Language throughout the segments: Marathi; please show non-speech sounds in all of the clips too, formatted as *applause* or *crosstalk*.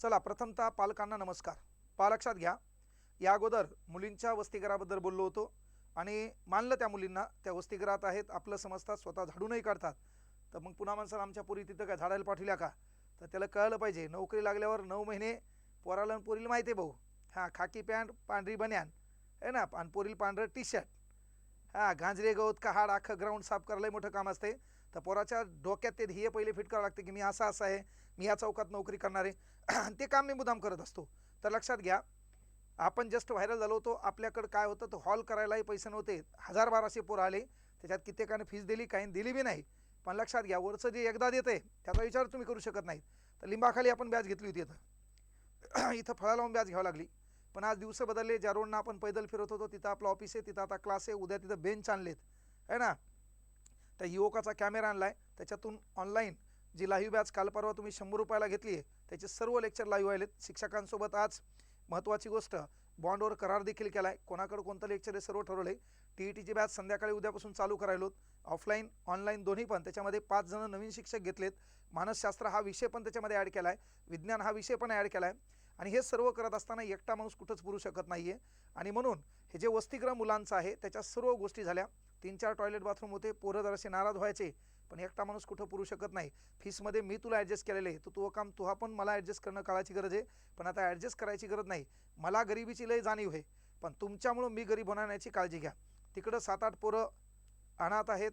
चला प्रथमतः पालकांना नमस्कार. पा लक्षात घ्या. या अगोदर मुलींच्या वसतिगृहाबद्दल बोललो होतो आणि मानलं त्या मुलींना त्या वसतिगृहात आहेत आपलं समजतात स्वतः झाडूनही काढतात. तर मग पुन्हा माणसाला आमच्या पोरी तिथं काय झाडायला पाठवल्या का? तर त्याला कळलं पाहिजे नोकरी लागल्यावर नऊ महिने पोराला आणि पोरीला माहिती आहे भाऊ. हां खाकी पॅन्ट पांढरी बन्यान आहे ना? आणि पोरील पांढरं टी शर्ट हां गांजरे गवत का हाड अख्खं ग्राउंड साफ करायला मोठं काम असते तर पोराच्या डोक्यात ते ध्येय पहिले फिट करावं लागते की मी असा असा आहे मी या चौकात नोकरी करणार आहे. *clears throat* ते काम मी मुदाम करत असतो. तर लक्षात घ्या आपण जस्ट व्हायरल झालो होतो आपल्याकडं काय होतं तर हॉल करायलाही पैसे नव्हते. हजार बाराशे पोरं आले त्याच्यात कित्येकाने फीस दिली काही दिली बी नाही. पण लक्षात घ्या वरचं जे एकदा देते त्याचा विचार तुम्ही करू शकत नाही तर लिंबाखाली आपण बॅच घेतली होती इथं. *clears throat* इथं फळा लावून बॅच घ्यावं लागली. पण आज दिवस बदलले ज्या रोडनं आपण पैदल फिरत होतो तिथं आपलं ऑफिस आहे तिथं आता क्लास आहे उद्या तिथं बेंच आणलेत. है ना? त्या युवकाचा कॅमेरा आणला आहे त्याच्यातून ऑनलाईन जी लाईव्ह बॅच काल परवा तुम्ही शंभर रुपयाला घेतली आहे. त्याचे सर्व लेक्चर लाईव्ह आलेत. शिक्षकांसोबत आज महत्त्वाची गोष्ट बॉन्डवर करार देखील केला आहे कोणाकडं कोणतं लेक्चर हे सर्व ठरवलं आहे टी ई टीची बॅच संध्याकाळी उद्यापासून चालू करायलोत ऑफलाईन ऑनलाईन दोन्ही पण. त्याच्यामध्ये पाच जण नवीन शिक्षक घेतलेत. मानसशास्त्र हा विषय पण त्याच्यामध्ये ॲड केला आहे विज्ञान हा विषय पण ॲड केला आहे आणि हे सर्व करत असताना एकटा माणूस कुठंच पुरू शकत नाही आहे आणि म्हणून हे जे वसतिगृह मुलांचं आहे त्याच्या सर्व गोष्टी झाल्या. तीन चार टॉयलेट बाथरूम होते. पोरं जरासे नाराज व्हायचे. पण एकटा माणूस कुठं पुरू शकत नाही. फीसमध्ये मी तुला ॲडजस्ट केलेलं आहे. तर तू काम तुहा पण मला ॲडजस्ट करणं काळाची गरज आहे. पण आता ॲडजस्ट करायची गरज नाही. मला गरिबीची लय जाणीव आहे. पण तुमच्यामुळं मी गरीब होण्याची काळजी घ्या. तिकडं सात आठ पोरं अनाथ आहेत.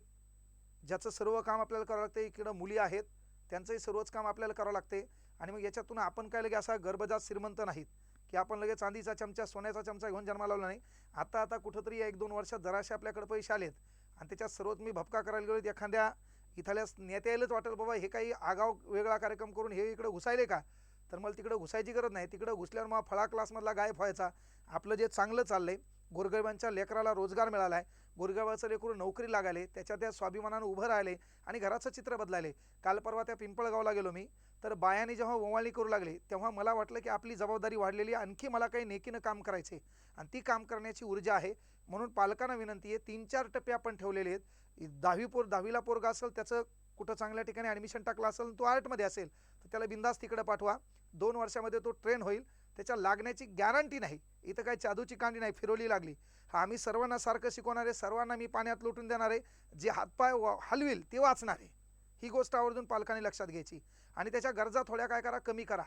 ज्याचं सर्व काम आपल्याला करावं लागतं. इकडं मुली आहेत. त्यांचंही सर्वच काम आपल्याला करावं लागते. आणि मग याच्यातून आपण काय लगे असा गर्भजात श्रीमंत नाहीत. की आपण लगेच चांदीचा चमचा सोन्याचा चमचा घेऊन जन्माला लावला नाही. आता आता कुठंतरी एक दोन वर्षात जराशे आपल्याकडे पैसे आलेत. आणि त्याच्यात सर्वच मी भपका करायला गेलो एखाद्या इथल्या नेत्यालाच वाटेल बाबा हे काही आगाव वेगळा कार्यक्रम करून हे इकडे घुसायले का? तर मला तिकडं घुसायची गरज नाही. तिकडं घुसल्यावर मग फळा क्लासमधला गायब व्हायचा. आपलं जे चांगलं चाललं आहे गोरगरिबांच्या लेकराला रोजगार मिळाला आहे गोरगरिबाचं लेकरू नोकरी लागाले त्याच्या त्या स्वाभिमानानं उभं राहिले आणि घराचं चित्र बदलायले. काल परवा त्या पिंपळगावला गेलो मी. तर बायाने जेव्हा ओवाळणी करू लागले तेव्हा मला वाटलं की आपली जबाबदारी वाढलेली आहे. आणखी मला काही नेकीनं काम करायचे आणि ती काम करण्याची ऊर्जा आहे. म्हणून पालकांना विनंती आहे तीन चार टप्पे आपण ठेवलेले आहेत. दहावी पोर दहावीला पोरगा असेल त्याचं कुठं चांगल्या ठिकाणी ॲडमिशन टाकला असेल तो आर्टमध्ये असेल तर त्याला बिंदास तिकडे पाठवा. दोन वर्षामध्ये तो ट्रेन होईल. त्याच्या लागण्याची गॅरंटी नाही. इथं काही जादूची कांडी नाही फिरवली लागली. हा आम्ही सर्वांना सारखं शिकवणार आहे सर्वांना मी पाण्यात लोटून देणारे जे हातपाय वा- हलविल ते वाचणार. आहे ही गोष्ट आवर्जून पालकांनी लक्षात घ्यायची. आणि त्याच्या गरजा थोड्या काय करा कमी करा.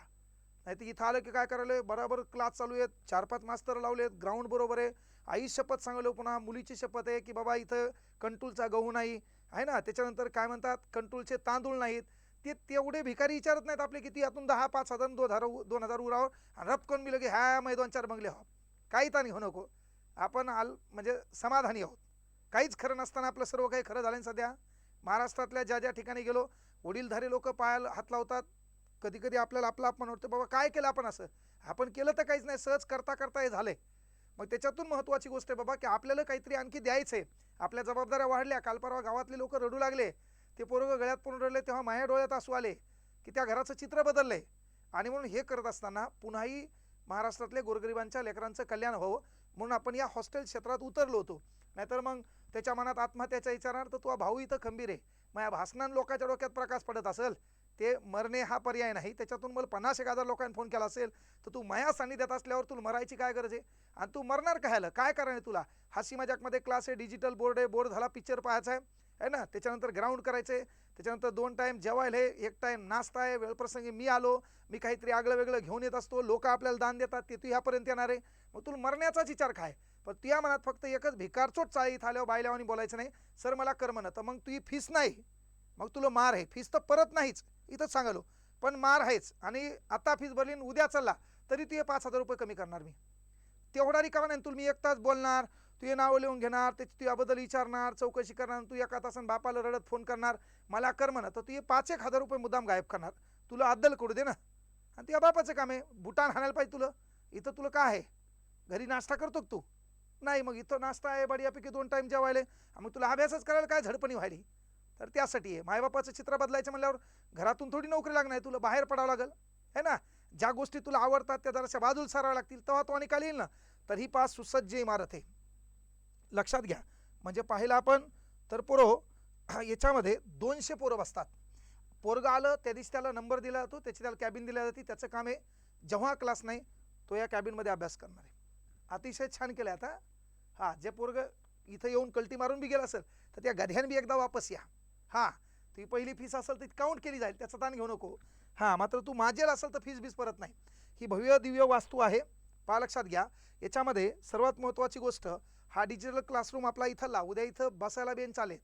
नाही तर इथं आलं की काय करायला बरोबर क्लास चालू आहेत. चार पाच मास्तर लावले आहेत ग्राउंड बरोबर आहे. आई शपथ सांगलो पुन्हा. मुलीची शपथ आहे की बाबा इथं कंटूलचा गहू नाही. आहे ना? त्याच्यानंतर काय म्हणतात? कंटूलचे तांदूळ नाहीत. ते तेवढे भिकारी विचारत नाहीत आपले किती? यातून दहा पाच हजार दोन हजार दोन हजार उरावर. आणि रपकन मी लगे ह्या मै दोन चार बंगले हो काही तानी हो नको. आपण आल म्हणजे समाधानी आहोत. काहीच खरं नसताना आपलं सर्व काही खरं झालं सध्या. महाराष्ट्रातल्या ज्या ज्या ठिकाणी गेलो वडीलधारी लोक पायाला हात लावतात. कधी कधी आपल्याला आपलं अपमान वाटतं बाबा काय केलं आपण असं? आपण केलं तर काहीच नाही. सहज करता करता हे झालंय. मग त्याच्यातून महत्त्वाची गोष्ट आहे बाबा की आपल्याला काहीतरी आणखी द्यायचं आहे आपल्या जबाबदाऱ्या वाढल्या. काल परवा गावातले लोक रडू लागले. ते पोरगं गळ्यात पडून रडले तेव्हा माझ्या डोळ्यात असू आले की त्या घराचं चित्र बदललंय. आणि म्हणून हे करत असताना पुन्हाही महाराष्ट्रातल्या गोरगरिबांच्या लेकरांचं कल्याण व्हावं. म्हणून आपण या हॉस्टेल क्षेत्रात उतरलो होतो. नाहीतर मग त्याच्या मनात आत्महत्याचा विचारणार तर तो भाऊ इथं खंबीर आहे. माया भाषणान लोकांच्या डोक्यात प्रकाश पडत असेल. ते मरणे हा पर्याय नाही. त्याच्यातून मला पन्नास एक हजार लोकांनी फोन केला असेल तर तू माया सान्निध्यात असल्यावर तुला मरायची काय गरज आहे? आणि तू मरणार कायला काय कारण आहे तुला? हसी मजाकमध्ये क्लास आहे डिजिटल बोर्ड आहे बोर्ड झाला पिक्चर पाहायचा आहे. है ना? त्याच्यानंतर ग्राउंड करायचं आहे. त्याच्यानंतर दोन टाईम जेवायला आहे एक टाईम नाश्ता आहे. वेळप्रसंगी मी आलो मी काहीतरी आगळं वेगळं घेऊन येत असतो. लोक आपल्याला दान देतात ते तू ह्यापर्यंत येणार आहे. मग तुला मरण्याचाच विचार काय? पण तुझ्या मनात फक्त एकच भिकारचोट चाळी इथं आल्यावर बायल्यावानी बोलायचं नाही. सर मला कर म्हणत तर मग तुझी फीस नाही. मग तुला मार आहे. फीस तर परत नाहीच. इथंच सांगालो. पण मार आहेच. आणि आता फीस भरली उद्या चालला तरी तू पाच हजार रुपये कमी करणार मी. तेवढा रिकामा नाही तुला मी एक तास बोलणार तुझे नावं लिहून घेणार त्याची तुझ्याबद्दल विचारणार चौकशी करणार तू एका तासानं बापाला रडत फोन करणार मला कर म्हणा तर तू हे पाच एक हजार रुपये मुद्दाम गायब करणार. तुला अद्दल करू दे ना. आणि तुझ्या बापाचं काम आहे. भूटान हाणायला पाहिजे तुला. इथं तुला काय आहे? घरी नाश्ता करतो तू? नाही मग इथं नाश्ता आहे बढियापैकी दोन टाईम जेवायला. मग तुला अभ्यासच करायला काय झडपणी व्हायली? तर त्यासाठी आहे. मायबापाचं चित्र बदलायचं म्हणल्यावर घरातून थोडी नोकरी लागणार आहे तुला बाहेर पडावं लागेल. है ना? ज्या गोष्टी तुला आवडतात त्या जराशा बाजूला साराव्या लागतील तेव्हा तो निकाल येईल ना. तर ही पाच सुसज्ज इमारत आहे. लक्षात घ्या. म्हणजे पाहिलं आपण तर पोरो हो, याच्यामध्ये दोनशे पोरं बसतात. पोरगं आलं त्या दिवशी त्याला नंबर दिला जातो त्याची त्याला कॅबिन दिल्या जाते त्याचं काम आहे जेव्हा क्लास नाही तो या कॅबिनमध्ये अभ्यास करणार आहे. अतिशय छान केलं आता. हां जे पोरग इथं येऊन कल्टी मारून बी गेलं असेल तर त्या गध्यान बी एकदा वापस या. हां ती पहिली फीस असेल ती काउंट केली जाईल त्याचा ताण घेऊ नको. हां मात्र तू माझेल असेल तर फीस बीस परत नाही. ही भव्य दिव्य वास्तू आहे. पहा लक्षात घ्या. याच्यामध्ये सर्वात महत्त्वाची गोष्ट हा डिजिटल क्लासरूम आपला इथं ला उद्या इथं बसायला बेन चालेल.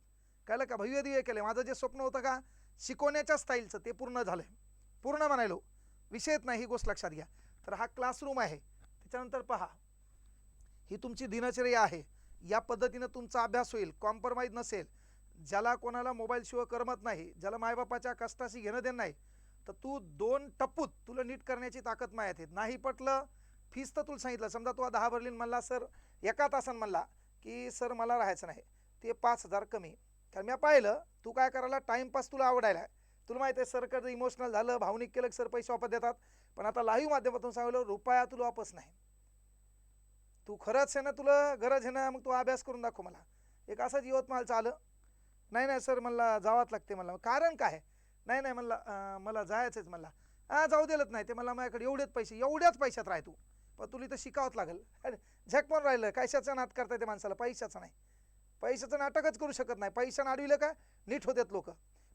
कळलं का? भव्य दिव्य केलं माझं जे स्वप्न होतं का? शिकवण्याच्या स्टाईलचं ते पूर्ण झालं पूर्ण म्हणायलो. विषयच नाही ही गोष्ट लक्षात घ्या. तर हा क्लासरूम आहे. त्याच्यानंतर पहा. ही तुमची दिनचर्या आहे. या पद्धतीनं तुमचा अभ्यास होईल. कॉम्प्रमाइज नसेल. ज्याला कोणाला मोबाईलशिवाय करमत नाही ज्याला मायबापाच्या कष्टाशी घेणं देणं नाही तर तू दोन टप्पूत तुला नीट करण्याची ताकद मायात आहे. नाही पटलं फीस तर तुला सांगितलं. समजा तू दहा भरली म्हणला सर एका तासान म्हणला की सर मला राहायचं नाही. ते पाच हजार कमी कारण मी पाहिलं तू काय करायला टाईमपास तुला आवडायला. तुला माहिती आहे सर कधी इमोशनल झालं भावनिक केलं सर पैसे वापस देतात. पण आता लाईव्ह माध्यमातून सांगितलं रुपया तुला वापस नाही. तू खरंच आहे ना तुला गरज आहे ना मग तू अभ्यास करून दाखव मला. एक असंच यवतमाळ आलं नाही नाही सर मला जावाच लागते मला. कारण काय? नाही नाही मला मला जायचंच मला. हां जाऊ दिलंच नाही ते मला माझ्याकडे एवढेच पैसे एवढ्याच पैशात राह तू. पण तुला इथं शिकावंच लागेल. अरे झक पण राहिलं कशाचं नाट करता ते माणसाला? पैशाचं नाही. पैशाचं नाटकच करू शकत नाही. पैशानं अडविलं का? नीट होतात लोक.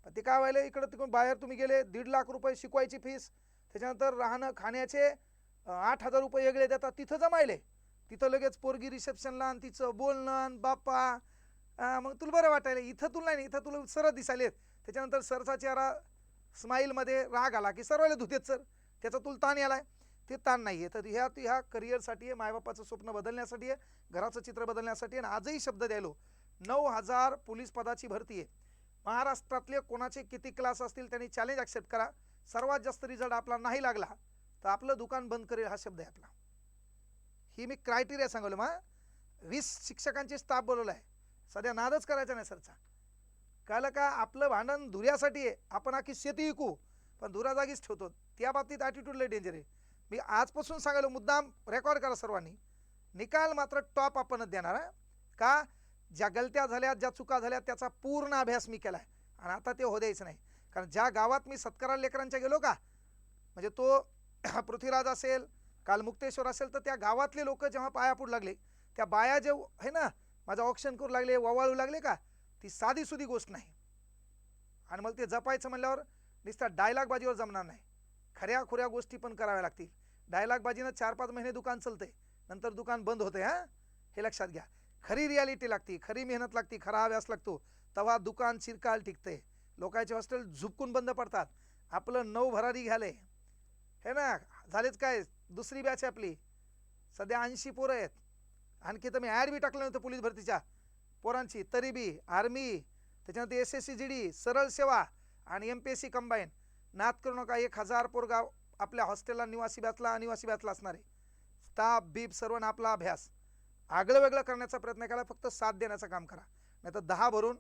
पण ते काय व्हायलं इकडं तिकडून बाहेर तुम्ही गेले दीड लाख रुपये शिकवायची फीस त्याच्यानंतर राहणं खाण्याचे आठ हजार रुपये वेगळे देतात तिथं जमायले. तिथं लगेच पोरगी रिसेप्शनला आणि तिचं बोलणं आणि बाप्पा. मग तुला बरं वाटायला इथं तुला नाही इथं तुला सरळ दिसायलेत त्याच्यानंतर सरचा चेहरा स्माईलमध्ये राग आला की सर्वाला धुतेत सर. त्याचा तुला ताण यालाय. ते ताण नाही आहे तर ह्या तू ह्या करिअरसाठी आहे मायबापाचं स्वप्न बदलण्यासाठी आहे घराचं चित्र बदलण्यासाठी आहे आणि आजही शब्द द्यायलो. नऊ हजार पोलीस पदाची भरती आहे. महाराष्ट्रातले कोणाचे किती क्लास असतील त्यांनी चॅलेंज ॲक्सेप्ट करा. सर्वात जास्त रिझल्ट आपला नाही लागला तर आपलं दुकान बंद करेल हा शब्द आहे आपला. ही मी क्रायटेरिया सांगवलं मग वीस शिक्षकांचे स्टाफ बोलवला आहे सध्या नादच करायचा नाही सरचा. कळलं का आपलं भांडण धुऱ्यासाठी आहे आपण आखी शेती विकू पण धुरा जागीच ठेवतो. त्या बाबतीत ॲटिट्यूड लय डेंजर आहे. मी आजपासून सांगायलो मुद्दाम रेकॉर्ड करा सर्वांनी. निकाल मात्र टॉप आपणच देणार का? ज्या गलत्या झाल्या ज्या चुका झाल्या त्याचा पूर्ण अभ्यास मी केला आहे आणि आता ते हो द्यायचं नाही. कारण ज्या गावात मी सत्कारा लेकरांच्या गेलो का म्हणजे तो *clears throat* पृथ्वीराज असेल काल मुक्तेश्वर असेल तर त्या गावातले लोक जेव्हा पाया पडू लागले त्या बाया जेव आहे ना माझं ऑप्शन करू लागले ववाळू लागले का? ती साधी सुधी गोष्ट नाही. आणि मला ते जपायचं म्हणल्यावर नुसता डायलॉगबाजीवर जमणार नाही. खऱ्या खुऱ्या गोष्टी पण कराव्या लागतील. डायलॉगबाजीनं चार पाच महिने दुकान चलते नंतर दुकान बंद होते हां? हे लक्षात घ्या. खरी रियालिटी लागती खरी मेहनत लागती खरा अभ्यास लागतो. तेव्हा दुकान चिरकाल टिकते लोकांचे हॉस्टेल झुपकून बंद पडतात. आपलं नऊ भरारी घ्याले. हे ना झालेच काय? दुसरी बॅच आहे आपली. सध्या ऐंशी पोरं आहेत. आणखी तर मी ॲड बी टाकलं नव्हतं पोलीस भरतीच्या. पोरांची तरी बी आर्मी त्याच्यानंतर S S C G D सरळ सेवा आणि M P S C combine नात करू नका एक हजार पोरगा आपल्या हॉस्टेलला निवासी बॅचला अनिवासी बॅचला असणारे ताप स्टाफ बीप सर्व आपला अभ्यास. आगळं वेगळं करण्याचा प्रयत्न करा फक्त साथ देण्याचं काम करा. नाही तर दहा भरून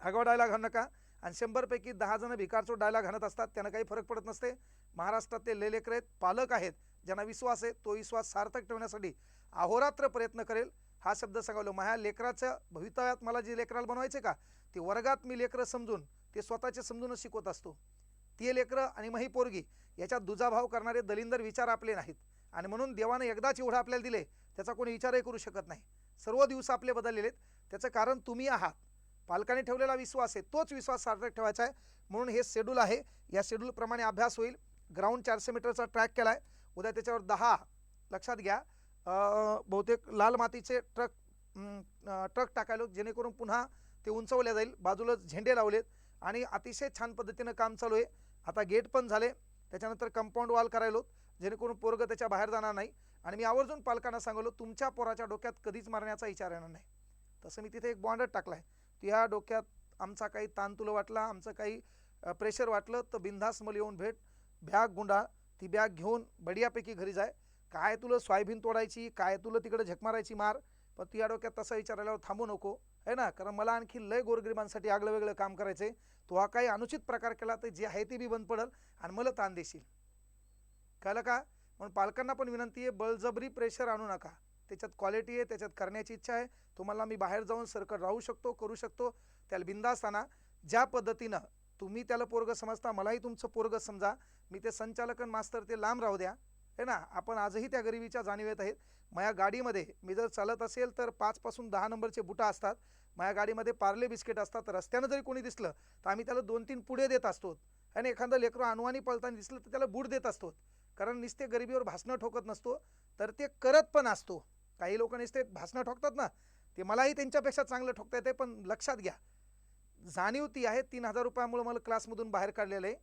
आगाव डायलॉग घालू नका. आणि शंभरपैकी दहा जण भिकारचो डायलॉग घालत असतात त्यांना काही फरक पडत नसते. महाराष्ट्रातले लेलेकर आहेत पालक आहेत. ज्यांना विश्वास आहे तो विश्वास सार्थक ठेवण्यासाठी अहोरात्र प्रयत्न करेल. हा शब्द सांगावलो माझ्या लेकराच्या भवितव्यात मला जे लेकराला बनवायचे का ते वर्गात मी लेकरं समजून ते स्वतःचे समजूनच शिकवत असतो. ते लेकरं आणि मही पोरगी. याच्यात दुजाभाव करणारे दलिंदर विचार आपले नाहीत. आणि म्हणून देवानं एकदाच एवढं आपल्याला दिले त्याचा कोणी विचारही करू शकत नाही. सर्व दिवस आपले बदललेले आहेत. त्याचं कारण तुम्ही आहात. पालकांनी ठेवलेला विश्वास आहे तोच विश्वास सार्थक ठेवायचा आहे. म्हणून हे शेड्यूल आहे. या शेड्यूलप्रमाणे अभ्यास होईल. ग्राउंड चारशे मीटरचा ट्रॅक केला आहे उद्या त्याच्यावर दहा. लक्षात घ्या. बहुतेक लाल मातीचे ट्रक ट्रक टाकायलो जेणेकरून पुन्हा ते उंचवल्या जाईल. बाजूला झेंडे लावलेत आणि अतिशय छान पद्धतीनं काम चालू आहे. आता गेट पण झाले. त्याच्यानंतर कंपाऊंड वॉल करायलो जेणेकरून पोरगं त्याच्या बाहेर जाणार नाही. आणि मी आवर्जून पालकांना सांगलो तुमच्या पोराच्या डोक्यात कधीच मारण्याचा विचार येणार नाही. तसं मी तिथे एक बॉन्डच टाकला आहे त्या डोक्यात आमचा काही ताण तुला वाटला आमचं काही प्रेशर वाटलं तर बिनधास्त मला येऊन भेट. बॅग गुंडा. ती बॅग घेऊन बढियापैकी घरी जाय. काय तुला सोयाबीन तोडायची काय तुला तिकडे झक मारायची मार? पण तुझ्या डोक्यात विचार विचारायला थांबू नको. आहे ना? कारण मला आणखी लय गोरगरिबांसाठी आगळं वेगळं काम करायचं आहे तो हा काही अनुचित प्रकार केला तर जे आहे ते बी बंद पडल आणि मला ताण देशील. कळलं का? म्हणून पालकांना पण विनंती आहे बळजबरी प्रेशर आणू नका. त्याच्यात क्वालिटी आहे त्याच्यात करण्याची इच्छा आहे. तुम्हाला मी बाहेर जाऊन सरकट राहू शकतो करू शकतो. त्याला बिंदास्ताना ज्या पद्धतीनं तुम्ही त्याला पोरग समजता मलाही तुमचं पोरग समजा. मी ते संचालकन मास्तर ते लांब राहू द्या. है ना? आपण आजही त्या गरिबीच्या जाणीवेत आहेत. माझ्या गाडीमध्ये मी जर चालत असेल तर पाचपासून दहा नंबरचे बुटा असतात. माझ्या गाडीमध्ये पार्ले बिस्किट असतात. रस्त्यानं जरी कोणी दिसलं तर आम्ही त्याला दोन तीन पुढे देत असतो. आणि एखादं लेकरं अनुवानी पळताना दिसलं तर त्याला बूट देत असतो. कारण नुसते गरिबीवर भासणं ठोकत नसतो तर ते करत पण असतो. काही लोक नुसते भासणं ठोकतात ना. ते मलाही त्यांच्यापेक्षा चांगलं ठोकता येते पण लक्षात घ्या. जाणीव ती आहे. तीन हजार रुपयामुळे मला क्लासमधून बाहेर काढलेलं आहे.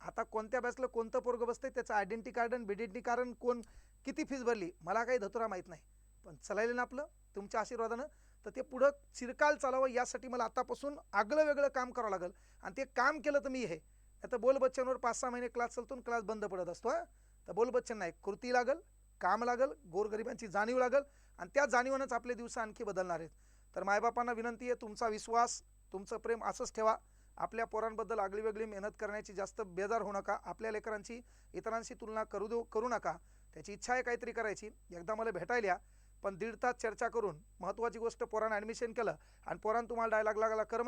आता कोणत्या बॅचला कोणतं पोरगं बसतंय त्याचं आयडेंटी कार्ड आणि बिडेंटी कार्ड कोण किती फीस भरली मला काही धतुरा माहीत नाही. पण चलायला ना आपलं तुमच्या आशीर्वादानं. तर ते पुढं चिरकाल चालावं यासाठी मला आतापासून आगळं वेगळं काम करावं लागेल. आणि ते काम केलं तर मी हे. आता बोल बच्चनवर पाच सहा महिने क्लास चालतो आणि क्लास बंद पडत असतो हां. तर बोल बच्चन नाही कृती लागल काम लागल गोरगरिबांची जाणीव लागल. आणि त्या जाणीवानंच आपले दिवस आणखी बदलणार आहेत. तर मायबापांना विनंती आहे तुमचा विश्वास तुमचं प्रेम असंच ठेवा. आपल्या पोरांबद्दल आगळी वेगळी मेहनत करण्याची जास्त बेजार होऊ नका. आपल्या लेकरांची इतरांशी तुलना करू देऊ करू नका. त्याची इच्छा आहे काहीतरी करायची. एकदा मला भेटायला पण दीड तास चर्चा करून महत्त्वाची गोष्ट पोरानं ॲडमिशन केलं आणि पोरानं तुम्हाला डायलॉग लागला कर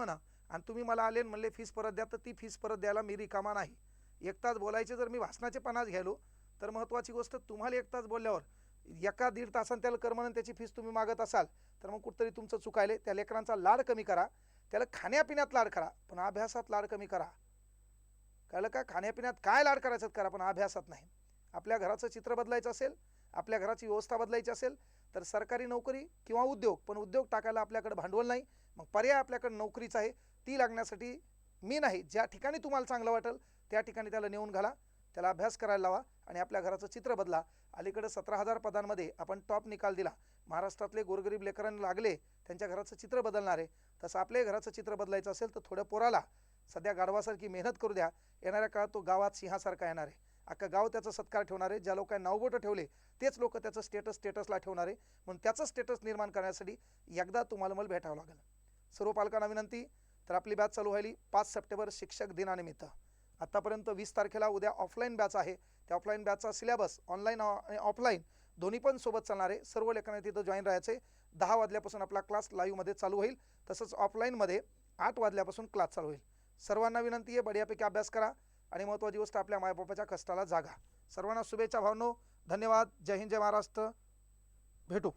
आणि तुम्ही मला आले म्हणले फीस परत द्या. तर ती फीस परत द्यायला मी रिकामा नाही. एक तास बोलायचे जर मी भाषणाचे पन्नास घ्यायलो तर महत्त्वाची गोष्ट तुम्हाला एक तास बोलल्यावर एका दीड तासानं त्याला कर त्याची फीस तुम्ही मागत असाल तर मग कुठतरी तुमचं चुकायले. त्या लेकरांचा लाड कमी करा. त्याला खाण्यापिण्यात लाड करा पण अभ्यासात लाड कमी करा. कळलं का? खाण्यापिण्यात काय लाड करायचं करा पण अभ्यासात नाही. आपल्या घराचं चित्र बदलायचं असेल आपल्या घराची व्यवस्था बदलायची असेल तर सरकारी नोकरी किंवा उद्योग पण उद्योग टाकायला आपल्याकडे भांडवल नाही. मग पर्याय आपल्याकडे नोकरीच आहे ती लागण्यासाठी मी नाही. ज्या ठिकाणी तुम्हाला चांगलं वाटेल त्या ठिकाणी त्याला नेऊन घाला त्याला अभ्यास करायला लावा आणि आपल्या घराचं चित्र बदला. अलीकडे सतरा हजार पदांमध्ये आपण टॉप निकाल दिला. महाराष्ट्रातले गोरगरीब लेकरांना लागले त्यांच्या घराचं चित्र बदलणार. आहे तसं आपल्याही घराचं चित्र बदलायचं असेल तर थोड्या पोराला सध्या गाढवासारखी मेहनत करू द्या. येणाऱ्या काळात तो गावात सिंहासारखा येणार आहे. अख्खा गाव त्याचा सत्कार ठेवणार आहे ज्या लोकांनी नावबोटं ठेवले तेच लोक त्याचं स्टेटस स्टेटसला ठेवणार. आहे म्हणून त्याचं स्टेटस निर्माण करण्यासाठी एकदा तुम्हाला मला भेटावं लागेल. सर्व पालकांना विनंती तर आपली बॅच चालू व्हायली पाच सप्टेंबर शिक्षक दिनानिमित्त. आत्तापर्यंत वीस तारखेला उद्या ऑफलाईन बॅच आहे. त्या ऑफलाईन बॅचचा सिलेबस ऑनलाईन आणि ऑफलाईन दोन्ही पण सोबत चालणारे सर्व लेखनाने तिथं जॉईन राहायचे. दहा वाजल्यापासून आपला क्लास लाईव्हमध्ये चालू होईल. तसंच ऑफलाईनमध्ये आठ वाजल्यापासून क्लास चालू होईल. सर्वांना विनंती आहे बढियापैकी अभ्यास करा आणि महत्त्वाची गोष्ट आपल्या मायबापाच्या कष्टाला जागा. सर्वांना शुभेच्छा भावनो. धन्यवाद. जय हिंद जय महाराष्ट्र. भेटू.